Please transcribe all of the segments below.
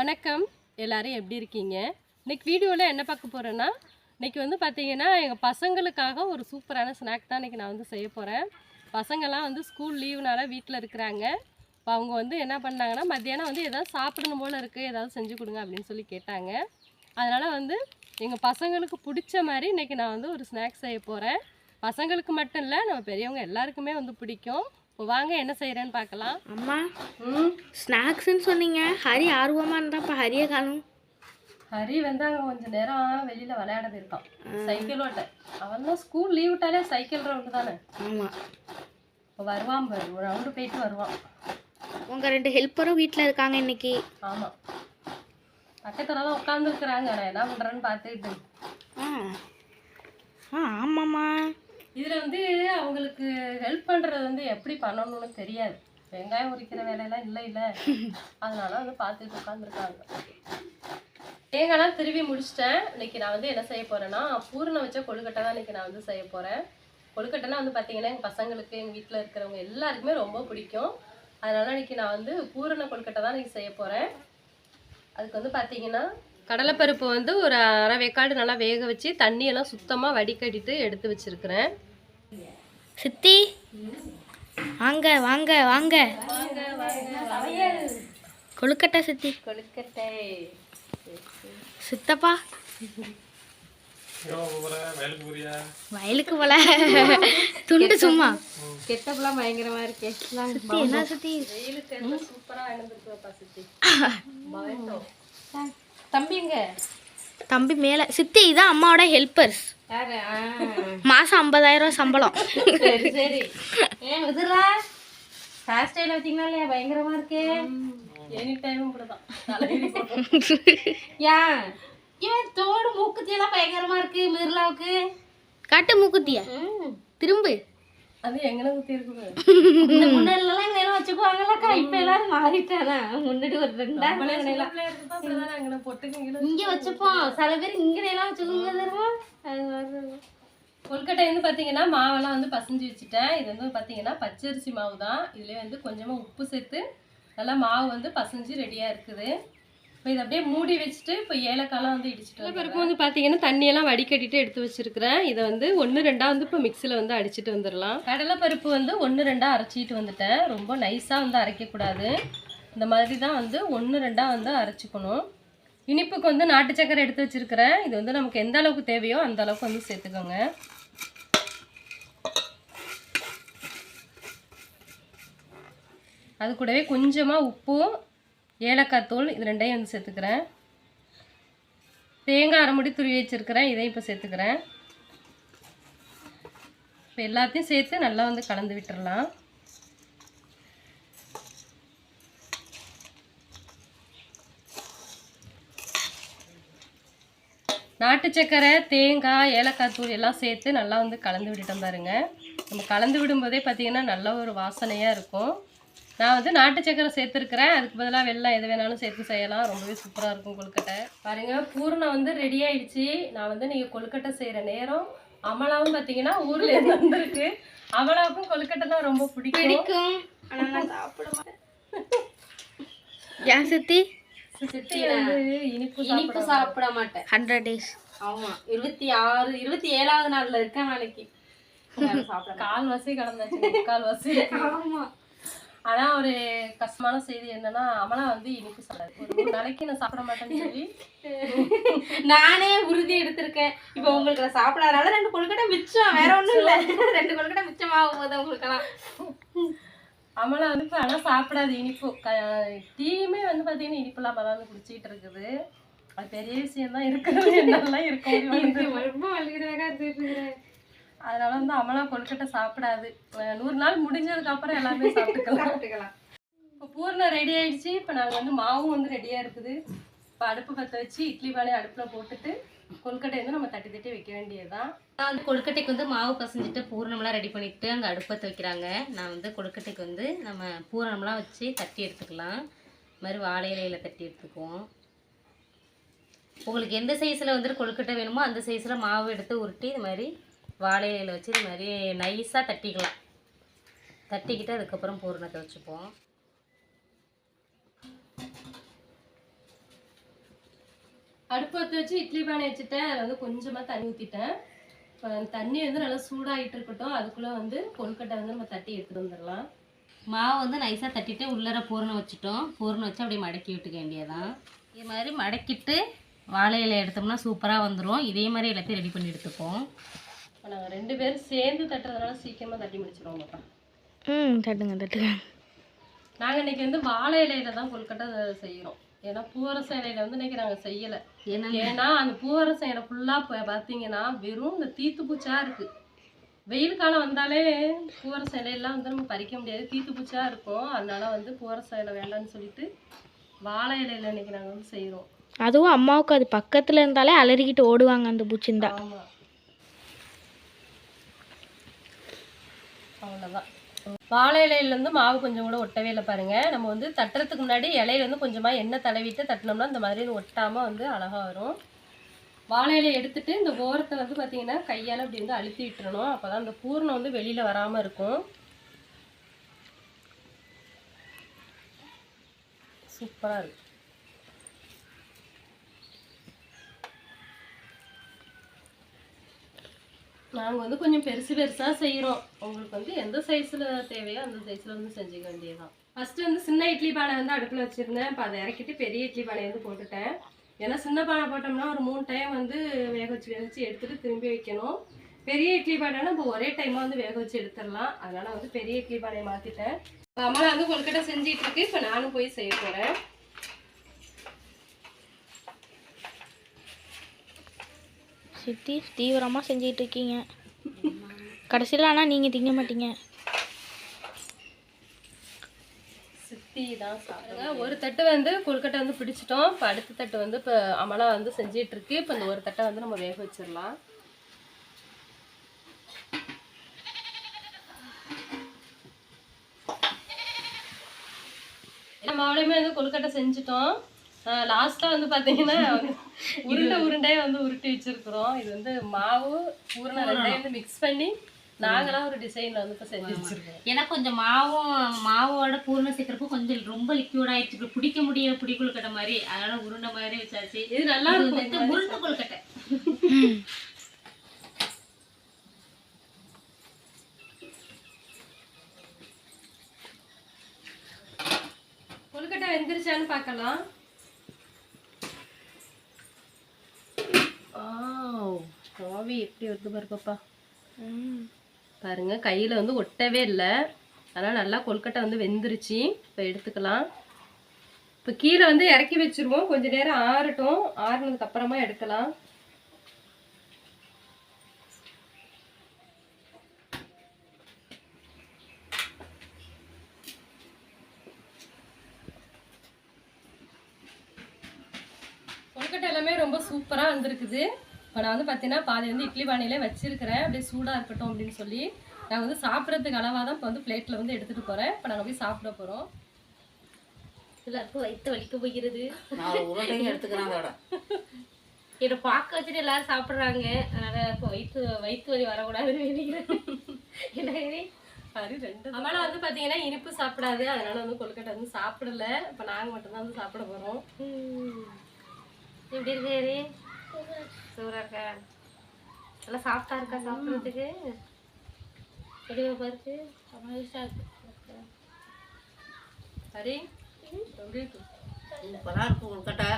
வணக்கம். எல்லாரும் எப்படி இருக்கீங்க? இன்னைக்கு வீடியோவில் என்ன பார்க்க போகிறேன்னா இன்றைக்கி வந்து பார்த்தீங்கன்னா எங்கள் பசங்களுக்காக ஒரு சூப்பரான ஸ்நாக் தான் இன்னைக்கு நான் வந்து செய்ய போகிறேன் பசங்கள்லாம் வந்து ஸ்கூல் லீவுனால வீட்டில் இருக்கிறாங்க. இப்போ அவங்க வந்து என்ன பண்ணாங்கன்னா மத்தியானம் வந்து எதாவது சாப்பிடணும் போல் இருக்குது ஏதாவது செஞ்சு கொடுங்க அப்படின்னு சொல்லி கேட்டாங்க. அதனால் வந்து எங்கள் பசங்களுக்கு பிடிச்ச மாதிரி இன்னைக்கு நான் வந்து ஒரு ஸ்நாக்ஸ் செய்ய போகிறேன் பசங்களுக்கு மட்டும் இல்லை நம்ம பெரியவங்க எல்லாருக்குமே வந்து பிடிக்கும். இப்போ வாங்க என்ன செய்கிறேன்னு பார்க்கலாம். அம்மா ம் ஸ்நாக்ஸ்ன்னு சொன்னீங்க. ஹரி ஆர்வமாக இருந்தாப்பா ஹரியை காணும். ஹரி வந்து அங்கே கொஞ்சம் நேரம் வெளியில் விளையாட போயிருக்கான் சைக்கிள் ஓட்ட. அவன் தான் ஸ்கூல் லீவ் விட்டாலே சைக்கிள் ரவுண்டு தானே. ஆமாம் இப்போ வருவான் பாரு ஒரு ரவுண்டு போயிட்டு வருவான். உங்கள் ரெண்டு ஹெல்ப்பரும் வீட்டில் இருக்காங்க இன்னைக்கு. ஆமாம் பக்கத்துல தான் உட்காந்துருக்குறாங்க நான் என்ன பண்ணுறேன்னு பார்த்துக்கிட்டு ஆ ஆமாம்மா. இதில் வந்து அவங்களுக்கு ஹெல்ப் பண்ணுறது வந்து எப்படி பண்ணணும்னு தெரியாது. வெங்காயம் உரிக்கிற வேலையெல்லாம் இல்லை இல்லை. அதனால வந்து பார்த்துட்டு உட்காந்துருக்காங்க தேங்காய்லாம் திருவி முடிச்சிட்டேன். இன்னைக்கு நான் வந்து என்ன செய்ய போகிறேன்னா பூரணம் வச்ச கொழுக்கட்டை தான் இன்றைக்கி நான் வந்து செய்ய போகிறேன் கொழுக்கட்டைனா வந்து பார்த்தீங்கன்னா எங்கள் பசங்களுக்கு எங்கள் வீட்டில் இருக்கிறவங்க எல்லாருக்குமே ரொம்ப பிடிக்கும். அதனால் இன்றைக்கி நான் வந்து பூரண கொழுக்கட்டை தான் இன்றைக்கி செய்ய போகிறேன் அதுக்கு வந்து பார்த்தீங்கன்னா கடலைப்பருப்பு வந்து ஒரு அரை வேக்காடு நல்லா வேக வச்சு தண்ணியெல்லாம் சுத்தமாக வடிகட்டிட்டு எடுத்து வச்சுருக்கிறேன். சித்தி. வாங்க வாங்க வாங்க. கொழுக்கட்டை சித்தி. கொழுக்கட்டை. சித்தப்பா. வயலுக்கு போல. துண்டு சும்மா. கெட்டப்பெல்லாம் பயங்கரமா இருக்கே. சித்தி என்ன சித்தி? சூப்பரா தம்பிங்க தம்பி மேலே சித்தி இதான் அம்மாவோட ஹெல்ப்பர்ஸ் மாதம் ஐம்பதாயிரம் ரூபா சம்பளம். சரி சரி. ஏன் விதுரா ஹேர் ஸ்டைல் வச்சிங்களா இல்லையா? பயங்கரமா இருக்கே. எனி டைம் இப்படிதான். ஏன் இவன் தோடு மூக்குத்தி எல்லாம் பயங்கரமா இருக்கு மிர்லாவுக்கு காட்டு மூக்குத்தியா? திரும்பு. அது எங்கன குத்தி இருக்குது? இந்த முன்னாடி எல்லாம் இங்க எல்லாம் வச்சுக்குவாங்கல்லக்கா இப்ப எல்லாரும் மாறிட்டானா? முன்னாடி ஒரு ரெண்டாயிரம் இங்க வச்சுப்போம். சில பேர் இங்க எல்லாம் வச்சுக்கோங்க தெரியுமா? கொல்கட்டை வந்து பார்த்தீங்கன்னா மாவெல்லாம் வந்து பசஞ்சு வச்சுட்டேன். இது வந்து பார்த்தீங்கன்னா பச்சரிசி மாவு தான். இதுலேயே வந்து கொஞ்சமாக உப்பு சேர்த்து நல்லா மாவு வந்து பசஞ்சு ரெடியாக இருக்குது. இப்போ இதை அப்படியே மூடி வச்சுட்டு இப்போ ஏலக்காய்லாம் வந்து இடிச்சிட்டு பருப்பு வந்து பார்த்தீங்கன்னா தண்ணியெல்லாம் வடிகட்டிட்டு எடுத்து வச்சிருக்கிறேன். இதை வந்து ஒன்று ரெண்டாக வந்து இப்போ மிக்சியில் வந்து அடிச்சிட்டு வந்துடலாம். கடலை பருப்பு வந்து ஒன்று ரெண்டாக அரைச்சிட்டு வந்துட்டேன். ரொம்ப நைஸாக வந்து அரைக்கக்கூடாது. இந்த மாதிரி தான் வந்து ஒன்று ரெண்டாக வந்து அரைச்சிக்கணும். இனிப்புக்கு வந்து நாட்டு சக்கரை எடுத்து வச்சிருக்கிறேன். இது வந்து நமக்கு எந்த அளவுக்கு தேவையோ அந்த அளவுக்கு வந்து சேர்த்துக்கோங்க. அது கூடவே கொஞ்சமாக உப்பு ஏலக்காய் தூள் இது ரெண்டையும் வந்து சேர்த்துக்கிறேன். தேங்காய் அரை முடி துருவி வச்சுருக்கிறேன் இதையும் இப்போ சேர்த்துக்கிறேன். இப்போ எல்லாத்தையும் சேர்த்து நல்லா வந்து கலந்து விட்டுடலாம் நாட்டு சக்கரை தேங்காய் ஏலக்காய் தூள் எல்லாம் சேர்த்து நல்லா வந்து கலந்து விட்டுட்டோம் பாருங்கள் நம்ம கலந்து விடும்போதே பார்த்திங்கன்னா நல்ல ஒரு வாசனையாக இருக்கும். நான் வந்து நாட்டு சக்கரை சேர்த்துருக்கிறேன். அதுக்கு பதிலாக வெள்ளம் எது வேணாலும் சேர்த்து செய்யலாம். ரொம்பவே சூப்பராக இருக்கும் கொழுக்கட்டை. பாருங்க பூரணம் வந்து ரெடி ஆயிடுச்சு. நான் வந்து நீங்கள் கொழுக்கட்டை செய்கிற நேரம் அமலாவும் பார்த்தீங்கன்னா ஊர்ல இருந்து வந்திருக்கு. அமலாவுக்கும் கொழுக்கட்டை தான் ரொம்ப பிடிக்கும். பிடிக்கும். ஆனா நான் சாப்பிட மாட்டேன். ஏன் சித்தி? சித்தி வந்து இனிப்பு இனிப்பு சாப்பிட மாட்டேன். ஹண்ட்ரட் டேஸ் ஆமா. இருபத்தி ஆறு இருபத்தி ஏழாவது நாள்ல இருக்கேன் நாளைக்கு கால் வசி கடந்தாச்சு முக்கால் வசி ஆமா. ஆனா ஒரு கஷ்டமான செய்தி என்னன்னா அமலா வந்து இனிப்பு சாப்பிடாது. ஒரு நாளைக்கு நான் சாப்பிட மாட்டேன்னு சொல்லி. நானே உறுதி எடுத்திருக்கேன். இப்போ உங்களுக்கு நான் சாப்பிடாதனால ரெண்டு கொழுக்கட்டை மிச்சம். வேற ஒண்ணும் இல்ல. ரெண்டு கொழுக்கட்டை மிச்சமாகும் போது உங்களுக்கெல்லாம். அமலா வந்து ஆனால் சாப்பிடாது இனிப்பு. டீயுமே வந்து பார்த்தீங்கன்னா இனிப்புலாம் பலான்னு குடிச்சிட்டு இருக்குது. அது பெரிய விஷயம் தான் இருக்கிறது என்னெல்லாம் இருக்கும் ரொம்ப வலிக்கிறதாக இருந்துட்டு அதனால வந்து அமலா கொழுக்கட்டை சாப்பிடாது. நூறு நாள் முடிஞ்சதுக்கு அப்புறம் எல்லாமே சாப்பிட்டுக்கலாம். இப்போ பூர்ணம் ரெடி ஆயிடுச்சு. இப்போ நாங்கள் வந்து மாவும் வந்து ரெடியாக இருக்குது. இப்போ அடுப்பு பற்ற வச்சு இட்லி பானை அடுப்பில் போட்டுட்டு கொழுக்கட்டை வந்து நம்ம தட்டி தட்டி வைக்க வேண்டியதுதான். நான் வந்து கொழுக்கட்டைக்கு வந்து மாவு பசஞ்சிட்டு பூரணம்லாம் ரெடி பண்ணிட்டு அங்கே அடுப்பத்தை வைக்கிறாங்க. நான் வந்து கொழுக்கட்டைக்கு வந்து நம்ம பூரணம்லாம் வச்சு தட்டி எடுத்துக்கலாம். இது மாதிரி வாழை இலையில தட்டி எடுத்துக்குவோம். உங்களுக்கு எந்த சைஸில் வந்துட்டு கொழுக்கட்டை வேணுமோ அந்த சைஸில் மாவு எடுத்து உருட்டி இது மாதிரி வாழை இலையில வச்சு இது மாதிரி நைஸாக தட்டிக்கலாம். தட்டிக்கிட்டு அதுக்கப்புறம் பூரணத்தை வச்சுப்போம். அடுப்பு பற்ற வச்சு இட்லி பானை வச்சுட்டேன். அதில் வந்து கொஞ்சமாக தண்ணி ஊற்றிட்டேன் தண்ணி வந்து நல்லா சூடாகிட்டு இருக்கட்டும். அதுக்குள்ளே வந்து கொழுக்கட்டை வந்து நம்ம தட்டி எடுத்துகிட்டு வந்துடலாம். மாவு வந்து நைஸாக தட்டிட்டு உள்ளர பூரணம் வச்சுட்டோம். பூரணம் வச்சு அப்படியே மடக்கி விட்டுக்க வேண்டியதான் இது மாதிரி மடக்கிட்டு வாழை இலை எடுத்தோம்னா சூப்பராக வந்துடும் இதே மாதிரி எல்லாத்தையும் ரெடி பண்ணி எடுத்துப்போம். இப்போ நாங்கள் ரெண்டு பேரும் சேர்ந்து தட்டுறதுனால சீக்கிரமாக தட்டி முடிச்சிடுவோம் பாப்பா. ம் தட்டுங்க தட்டுங்க. நாங்கள் இன்னைக்கு வந்து வாழை இலையில தான் கொழுக்கட்டை செய்கிறோம் ஏன்னா பூவரச இலையில வந்து இன்னைக்கு நாங்கள் செய்யலை. ஏன்னா? ஏன்னா அந்த பூவரச இலை ஃபுல்லாக பார்த்தீங்கன்னா வெறும் இந்த தீத்து பூச்சா இருக்கு. வெயில் காலம் வந்தாலே பூவரச இலையெல்லாம் வந்து நம்ம பறிக்க முடியாது. தீத்து பூச்சா இருக்கும். அதனால வந்து பூவரச இலை வேண்டாம்னு சொல்லிட்டு வாழை இலையில இன்னைக்கு நாங்கள் வந்து செய்கிறோம் அதுவும் அம்மாவுக்கு அது பக்கத்தில் இருந்தாலே அலறிக்கிட்டு ஓடுவாங்க அந்த பூச்சிந்தா. ஆமாம் அவ்வளோதான் வாழை இலையிலேருந்து மாவு கொஞ்சம் கூட ஒட்டவே இல்லை பாருங்கள் நம்ம வந்து தட்டுறதுக்கு முன்னாடி இலையில வந்து கொஞ்சமாக எண்ணெய் தடவிட்டு தட்டினோம்னா இந்த மாதிரி ஒட்டாமல் வந்து அழகாக வரும். வாழை இலையை எடுத்துட்டு இந்த ஓரத்தை வந்து பார்த்திங்கன்னா கையால் அப்படி வந்து அழுத்தி விட்டுறணும். அப்போ தான் அந்த பூர்ணம் வந்து வெளியில் வராமல் இருக்கும். சூப்பராக இருக்கும் நாங்கள் வந்து கொஞ்சம் பெருசு பெருசாக செய்கிறோம் உங்களுக்கு வந்து எந்த சைஸில் தேவையோ அந்த சைஸில் வந்து செஞ்சுக்க வேண்டியதுதான். ஃபஸ்ட்டு வந்து சின்ன இட்லி பானை வந்து அடுப்பில் வச்சுருந்தேன். இப்போ அதை இறக்கிட்டு பெரிய இட்லி பானை வந்து போட்டுட்டேன். ஏன்னா சின்ன பானை போட்டோம்னா ஒரு மூணு டைம் வந்து வேக வச்சு வேக வச்சு திரும்பி வைக்கணும். பெரிய இட்லி பானைனா இப்போ ஒரே டைமாக வந்து வேக வச்சு எடுத்துடலாம். அதனால் வந்து பெரிய இட்லி பானையை மாற்றிட்டேன் அம்மா வந்து கொழுக்கட்டை செஞ்சிட்டு இருக்கு இப்போ நானும் போய் செய்ய போகிறேன் சித்தி தீவிரமாக செஞ்சிட்டு இருக்கீங்க கடைசியில் ஆனால் நீங்கள் திங்க மாட்டீங்க. சித்தி தான் ஒரு தட்டு வந்து கொழுக்கட்டை வந்து பிடிச்சிட்டோம். இப்போ அடுத்த தட்டு வந்து இப்போ அமலா வந்து செஞ்சிட்டு இருக்கு இப்போ இந்த ஒரு தட்டை வந்து நம்ம வேக வச்சிடலாம். நம்ம அவளையுமே வந்து கொழுக்கட்டை செஞ்சுட்டோம். லாஸ்ட்டாக வந்து பார்த்தீங்கன்னா உருண்டை உருண்டையே வந்து உருட்டி வச்சிருக்கிறோம். இது வந்து மாவு பூரணம் ரெண்டையும் வந்து மிக்ஸ் பண்ணி நாங்களாம் ஒரு டிசைனில் வந்து இப்போ செஞ்சு வச்சிருக்கோம். ஏன்னா கொஞ்சம் மாவும் மாவோட பூர்ணம் சேர்க்கறப்போ கொஞ்சம் ரொம்ப லிக்யூட் ஆயிடுச்சு. இப்ப பிடிக்க முடியல பிடி கொழுக்கட்டை மாதிரி. அதனால உருண்டை மாதிரி வச்சாச்சு. இது நல்லா இருக்கும். உருண்டை கொழுக்கட்டை கொழுக்கட்டை வெந்துருச்சான்னு பார்க்கலாம். எப்படி வருது பாரு பாப்பா. பாருங்க கையில் வந்து ஒட்டவே இல்லை. அதனால் நல்லா கொழுக்கட்டை வந்து வெந்துருச்சு. இப்போ எடுத்துக்கலாம். இப்போ கீழே வந்து இறக்கி வச்சிருவோம். கொஞ்ச நேரம் ஆறட்டும். ஆறுனதுக்கு அப்புறமா எடுக்கலாம். கொழுக்கட்டை எல்லாமே ரொம்ப சூப்பராக வந்திருக்குது. இப்போ நான் வந்து பார்த்தீங்கன்னா பாதி வந்து இட்லி பானையிலே வச்சிருக்கிறேன். அப்படியே சூடாக இருக்கட்டும் அப்படின்னு சொல்லி நான் வந்து சாப்பிட்றதுக்கு அளவாக தான் இப்போ வந்து பிளேட்டில் வந்து எடுத்துகிட்டு போகிறேன் இப்போ நாங்கள் போய் சாப்பிட போகிறோம் எல்லாருக்கும் வயிற்று வலிக்க போகிறது. என்னை பார்க்க வச்சுட்டு எல்லாரும் சாப்பிட்றாங்க. அதனால இப்போ வயிற்று வயிற்று வலி வரக்கூடாதுன்னு நினைக்கிறேன். என்ன இது? அது ரெண்டு அம்மாலாம் வந்து பார்த்தீங்கன்னா இனிப்பு சாப்பிடாது. அதனால வந்து கொழுக்கட்டை வந்து சாப்பிடல. இப்போ நாங்கள் மட்டும்தான் வந்து சாப்பிட போகிறோம் ம். எப்படி இருக்கு சூப்பரா இருக்கா நல்லா சாஃப்டா இருக்கா? சாப்பிட்றதுக்கு? தெளிவா பாருக்கு? சரி எப்படி இருக்கு. சூப்பராக இருக்கும் கொழுக்கட்டை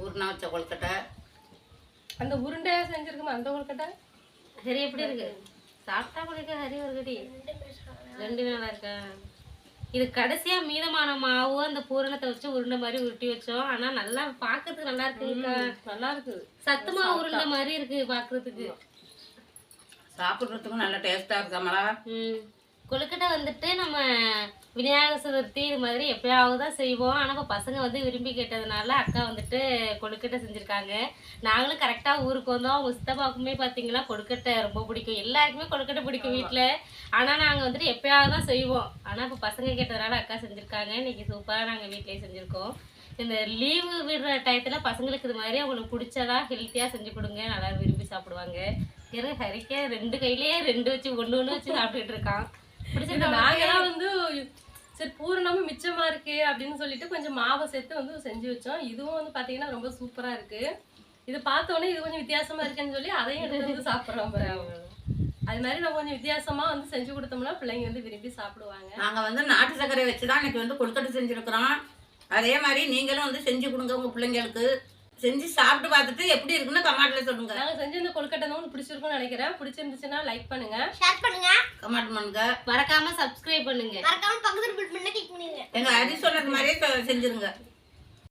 ஊர்னா வச்ச கொழுக்கட்டை அந்த உருண்டையாக செஞ்சுருக்கோம் அந்த கொழுக்கட்டை சரி எப்படி இருக்கு? சாப்பிட்டா குடிக்க ஹரி ஒரு கடி ரெண்டு நல்லா இருக்கா? இது கடைசியா மீதமான மாவு அந்த பூரணத்தை வச்சு உருண்டை மாதிரி உருட்டி வச்சோம். ஆனா நல்லா பாக்குறதுக்கு நல்லா இருக்குக்கா நல்லா இருக்குது சத்து மாவு உருண்டை மாதிரி இருக்கு பாக்குறதுக்கு. சாப்பிட்றதுக்கும் நல்ல டேஸ்ட்டாக இருக்காமலா ம். கொழுக்கட்டை வந்துட்டு நம்ம விநாயகர் சதுர்த்தி இது மாதிரி எப்பயாவது தான் செய்வோம். ஆனால் இப்போ பசங்க வந்து விரும்பி கேட்டதுனால அக்கா வந்துட்டு கொழுக்கட்டை செஞ்சுருக்காங்க. நாங்களும் கரெக்டாக ஊருக்கு வந்தோம். அவங்க சித்தப்பாக்குமே பார்த்தீங்கன்னா கொழுக்கட்டை ரொம்ப பிடிக்கும். எல்லாருக்குமே கொழுக்கட்டை பிடிக்கும் வீட்டில் ஆனால் நாங்கள் வந்துட்டு எப்பயாவது தான் செய்வோம். ஆனால் இப்போ பசங்க கேட்டதுனால அக்கா செஞ்சுருக்காங்க. இன்னைக்கு சூப்பராக நாங்கள் வீட்டிலேயே செஞ்சுருக்கோம். இந்த லீவு விடுற டயத்தில் பசங்களுக்கு இது மாதிரி அவங்களுக்கு பிடிச்சதா ஹெல்த்தியாக செஞ்சு கொடுங்க. நல்லா விரும்பி சாப்பிடுவாங்க. இரு ஹரிக்க ரெண்டு கையிலேயே ரெண்டு வச்சு ஒன்று ஒன்று வச்சு சாப்பிட்டுட்டு இருக்கான். பிடிச்சிருக்கா நாங்கெல்லாம் வந்து சரி பூரணமும் மிச்சமாக இருக்குது அப்படின்னு சொல்லிட்டு கொஞ்சம் மாவை சேர்த்து வந்து செஞ்சு வச்சோம். இதுவும் வந்து பார்த்தீங்கன்னா ரொம்ப சூப்பராக இருக்குது இது பார்த்தோன்னே இது கொஞ்சம் வித்தியாசமாக இருக்குன்னு சொல்லி அதையும் எடுத்து வந்து சாப்பிட்றோம் அது மாதிரி நம்ம கொஞ்சம் வித்தியாசமா வந்து செஞ்சு கொடுத்தோம்னா பிள்ளைங்க வந்து விரும்பி சாப்பிடுவாங்க. நாங்க வந்து நாட்டு சர்க்கரை வச்சு தான் இன்னைக்கு வந்து கொழுக்கட்டை செஞ்சிருக்கிறோம். அதே மாதிரி நீங்களும் வந்து செஞ்சு கொடுங்க உங்க பிள்ளைங்களுக்கு. செஞ்சு சாப்பிட்டு பார்த்துட்டு எப்படி இருக்குன்னு கமெண்ட்ல சொல்லுங்க. நாங்க செஞ்ச இந்த கொழுக்கட்டை தான் உங்களுக்கு பிடிச்சிருக்கும்னு நினைக்கிறேன். பிடிச்சிருந்துச்சுன்னா லைக் பண்ணுங்க. ஷேர் பண்ணுங்க. கமெண்ட் பண்ணுங்க. மறக்காம சப்ஸ்கிரைப் பண்ணுங்க. மறக்காம பக்கத்துல பில் பண்ண கிளிக் பண்ணிருங்க. எங்க அரி சொன்னது மாதிரியே செஞ்சிருங்க.